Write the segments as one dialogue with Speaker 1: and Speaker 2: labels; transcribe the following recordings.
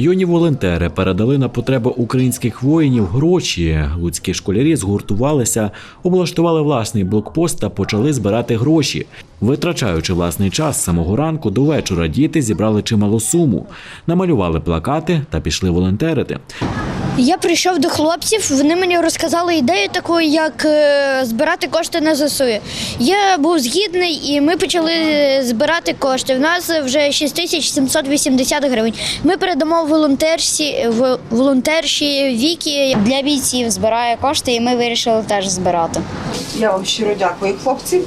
Speaker 1: Юні волонтери передали на потреби українських воїнів гроші. Луцькі школярі згуртувалися, облаштували власний блокпост та почали збирати гроші. Витрачаючи власний час з самого ранку до вечора, діти зібрали чималу суму, намалювали плакати та пішли волонтерити.
Speaker 2: Я прийшов до хлопців, вони мені розказали ідею таку, як е, збирати кошти на ЗСУ. Я був згідний і ми почали збирати кошти. У нас вже 6780 гривень. Ми передамо волонтерші, в- волонтерші Вікі.
Speaker 3: Для бійців збирає кошти, і ми вирішили теж збирати.
Speaker 4: Я вам щиро дякую, хлопці.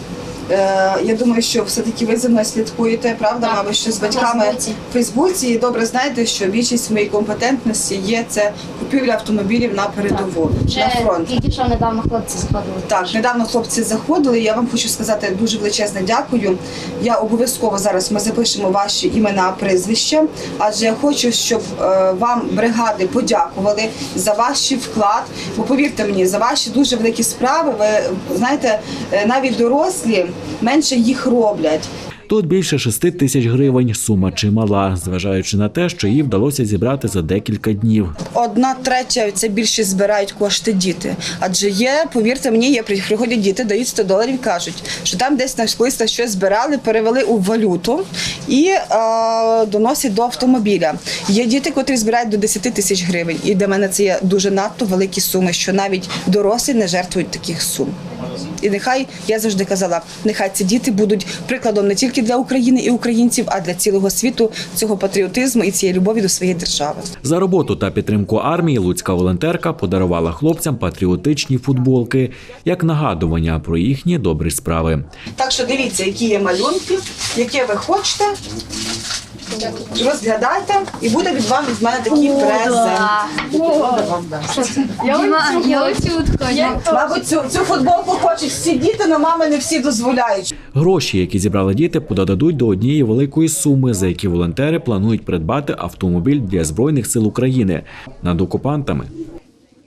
Speaker 4: Е, я думаю, що все-таки ви за мною слідкуєте, правда, мабуть, що з батьками в Фейсбуці і добре знаєте, що більшість моєї компетентності є це купівля автомобілів на передову, на фронт.
Speaker 3: тільки що недавно хлопці заходили.
Speaker 4: Так, недавно хлопці заходили. Я вам хочу сказати дуже величезне дякую. Я обов'язково зараз ми запишемо ваші імена, прізвища, адже я хочу, щоб е, вам бригади подякували за ваш вклад. Бо повірте мені, за ваші дуже великі справи. Ви знаєте, е, навіть дорослі менше їх роблять.
Speaker 1: Тут більше шести тисяч гривень. Сума чимала, зважаючи на те, що їй вдалося зібрати за декілька днів.
Speaker 4: Одна третя це більше збирають кошти діти. Адже є, повірте мені, є при- приходять діти, дають 100 доларів, кажуть, що там десь на колись щось збирали, перевели у валюту і е, доносять до автомобіля. Є діти, котрі збирають до 10 тисяч гривень. І для мене це є дуже надто великі суми, що навіть дорослі не жертвують таких сум. І нехай я завжди казала, нехай ці діти будуть прикладом не тільки для України і українців, а для цілого світу цього патріотизму і цієї любові до своєї держави.
Speaker 1: За роботу та підтримку армії луцька волонтерка подарувала хлопцям патріотичні футболки як нагадування про їхні добрі справи.
Speaker 4: Так що дивіться, які є малюнки, яке ви хочете. Розглядайте і буде від вам від мене такий презент. Мабуть, цю, цю футболку хочуть всі діти, але мами не всі дозволяють.
Speaker 1: Гроші, які зібрали діти, подадуть до однієї великої суми, за які волонтери планують придбати автомобіль для збройних сил України над окупантами.